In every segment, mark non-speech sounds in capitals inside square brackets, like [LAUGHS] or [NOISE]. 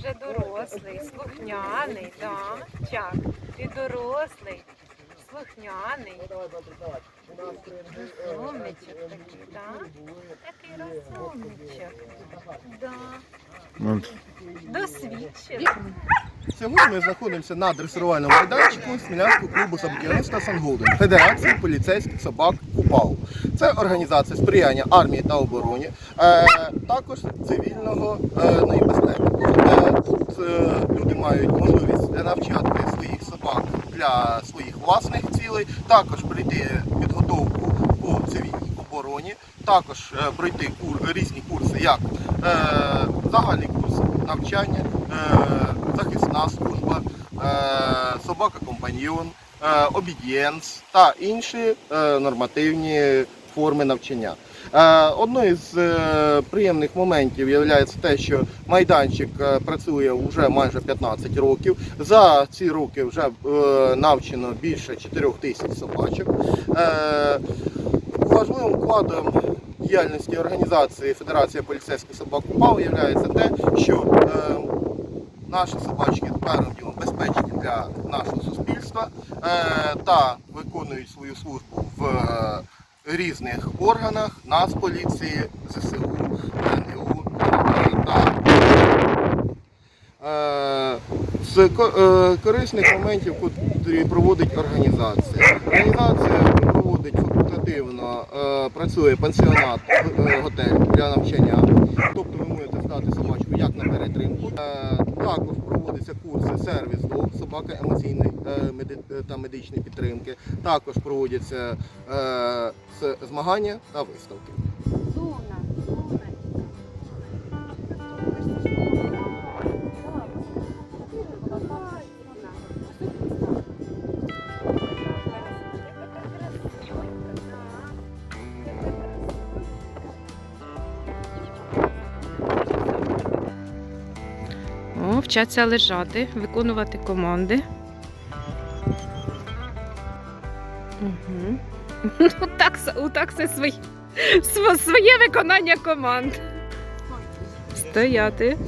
вже дорослий, слухняний, да? Чак, ти дорослий, слухняний. Розумничок такий, так? Такий розумничок. Да. Досвідчений. Сьогодні ми знаходимося на дресирувальному майданчику Смілянського клубу собаківництва Сангулден Федерації поліцейських собак КУПАУ. Це організація сприяння армії та обороні, е, також цивільного е, безпеки. Е, Тут люди мають можливість навчати своїх собак для своїх власних цілей, також пройти підготовку по цивільній обороні, також пройти різні курси, як загальний курс навчання, захисна служба, е, собака-компаньйон, е, обідієнс та інші е, нормативні форми навчання. Одною з приємних моментів є те, що майданчик працює вже майже 15 років. За ці роки вже навчено більше 4 тисяч собачок. Важливим вкладом діяльності організації Федерація поліцейських собак УПАО є те, що наші собачки тепер безпечні для нашого суспільства е, та виконують свою службу в е, різних органах Нацполіції, ЗСУ, НГУ е, з корисних моментів, які проводить організація. Організація проводить факультативно, працює пансіонат, готель для навчання. Тобто ви можете здати собачку як на перетримку. Е, Також проводяться курси сервіс собаки емоційної е, та медичної підтримки. Також проводяться е, змагання та виставки. Вчаться лежати, виконувати команди. Угу. [LAUGHS] Так, так це своє, [LAUGHS] своє виконання команд. Стояти.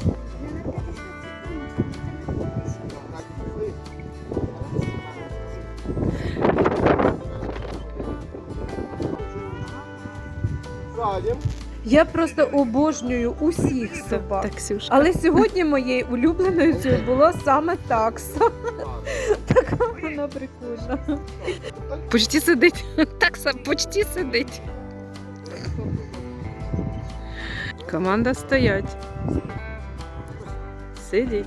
Я просто обожнюю усіх собак. Так, Але сьогодні моєю улюбленою цю було саме такса. [LAUGHS] Така вона прикольна. Почти сидить. Такса почти сидить. Команда стоять. Сидіть.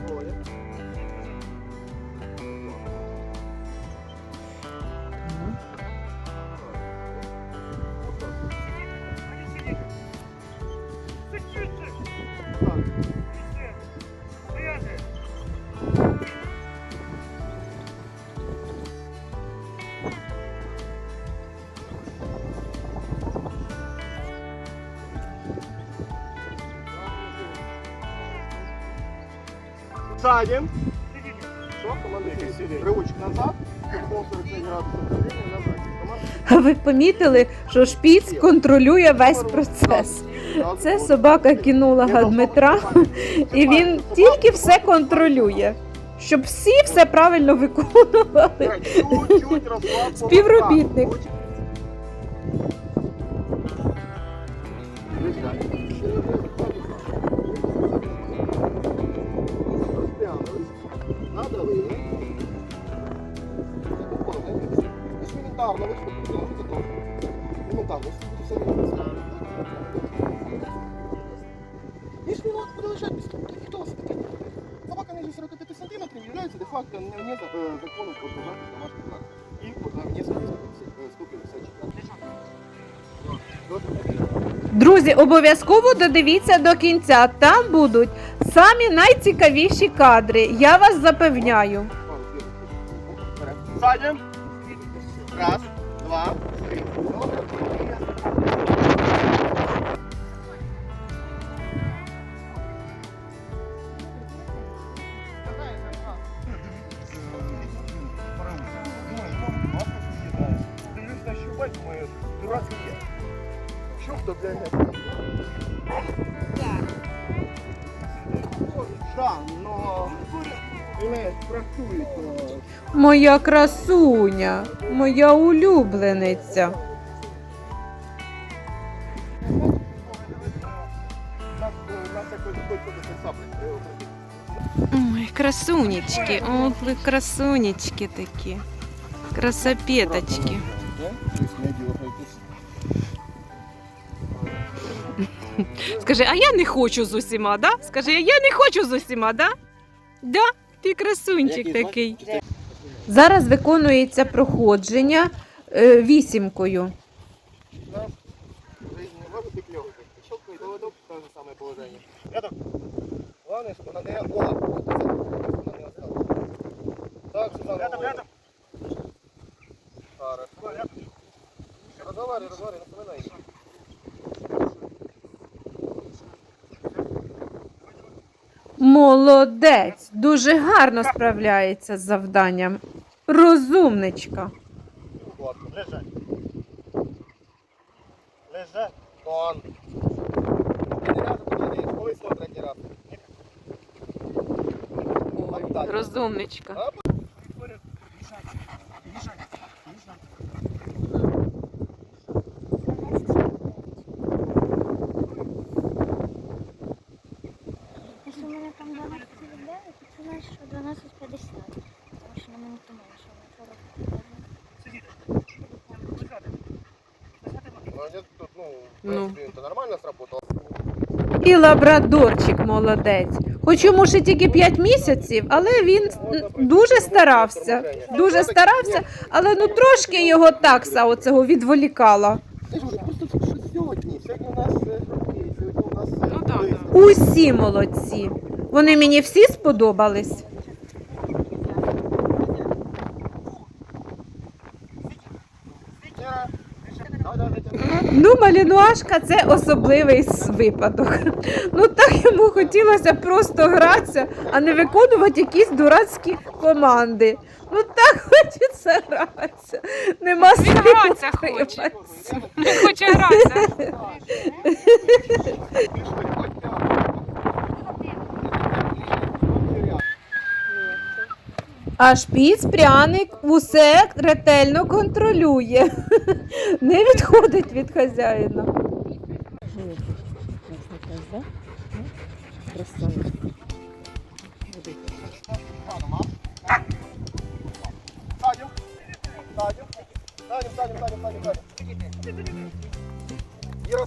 Садим. Все, команда Приводчик назад. Пол 45 градусов давления назад. А ви помітили, що шпіц контролює весь процес. Це собака кінолога Дмитра, і він тільки все контролює, щоб всі все правильно виконували. Співробітник. Сантиметрів де-факто не, не за, е, законом про захист домашніх прав. І е, Друзі, обов'язково додивіться до кінця. Там будуть самі найцікавіші кадри. Я вас запевняю. Садим. Раз, два, три. Но працюють. Моя красуня, моя улюблениця. Ой, красунечки, ох, ви красунечки такі. Красопеточки. [LAUGHS] Скажи, а я не хочу з усіма, да? Скажи, а я не хочу з усіма, да? Да? Ти красунчик такий. Зараз виконується проходження е, вісімкою. Жизнь не может быть легкой. Щелкнет доводок, то же самое положение. Рядом. Главное, чтобы она не... О, вот это, чтобы она не осталась. Так, Сюзанна. Рядом, рядом. Хорошо. Разговаривай, разговаривай, напоминай. Молодець, дуже гарно справляється з завданням. Розумничка. Лежать. Лежать. Тон. Третій раз почали. Коли сто третій раз? Так, так. Розумничка. А, Якщо в мене там 12 людей, то це значить, що 12.50. Тому що на минуту менше, на 40 Ну, они тут, ну, в Ну. принципе, это нормально сработало. І лабрадорчик молодець. Хоч йому ще тільки 5 місяців, але він дуже старався. Дуже старався, але ну трошки його такса оцього відволікала. Усі молодці. Вони мені всі сподобались. Віра. Ну, малінуашка це особливий випадок. Ну так йому хотілося просто гратися, а не виконувати якісь дурацькі команди. Ну так хочеться гратися. Нема Він гратися хоче. Він хоче гратися. А шпіц пряник усе ретельно контролює. Не відходить від хазяїна.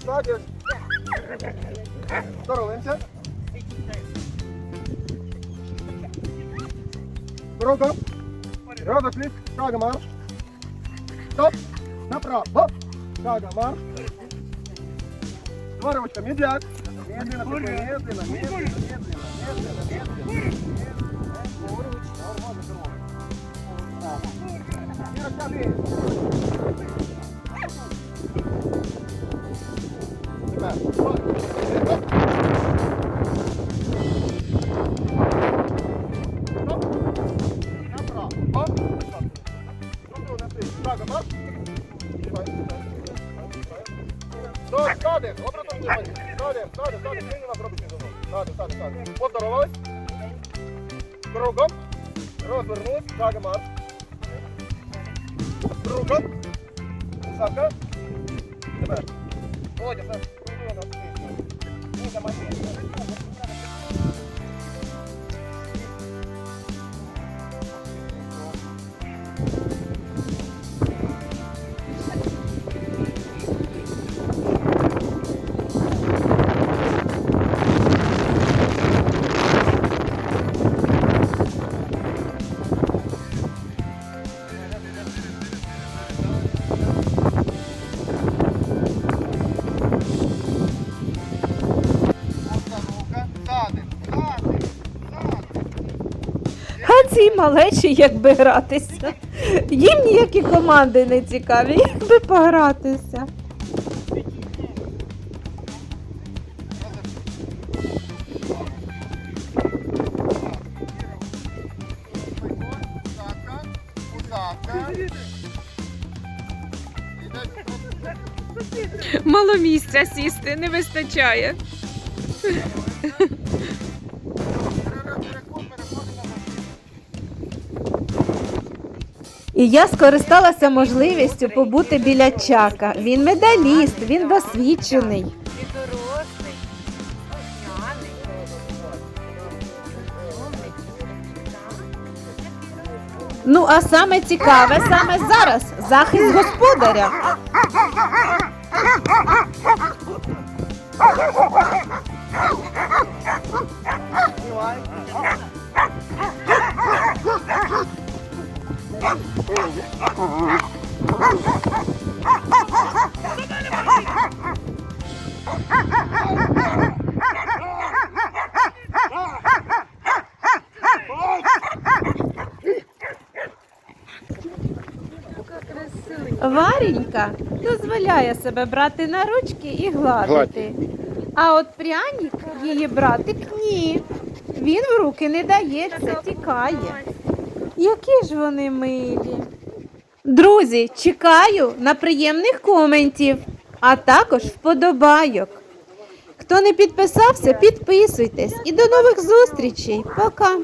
Садиш. Здороваемся. Дорога. Дорога, клик. Шага, марш. Стоп. Направо. Оп. Шагом. Два ручка, медляк. Медленно, медленно, медленно, медленно, медленно, медленно, медленно. медленно. нормально. Ира, Поздоровались. Кругом. Розвернулись. Шагом марш. Кругом. Усадка. Тепер. Володя, все. Кругом на спину. Ну, давай. А малечі якби гратися. Їм ніякі команди не цікаві, якби погратися. Мало місця сісти, не вистачає. І я скористалася можливістю побути біля Чака. Він медаліст, він досвідчений. Ну а саме цікаве саме зараз захист господаря. Варенька дозволяє себе брати на ручки і гладити. А от пряник її братик ні. Він в руки не дається, тікає. Які ж вони милі. Друзі, чекаю на приємних коментів, а також вподобайок. Хто не підписався, підписуйтесь і до нових зустрічей. Пока!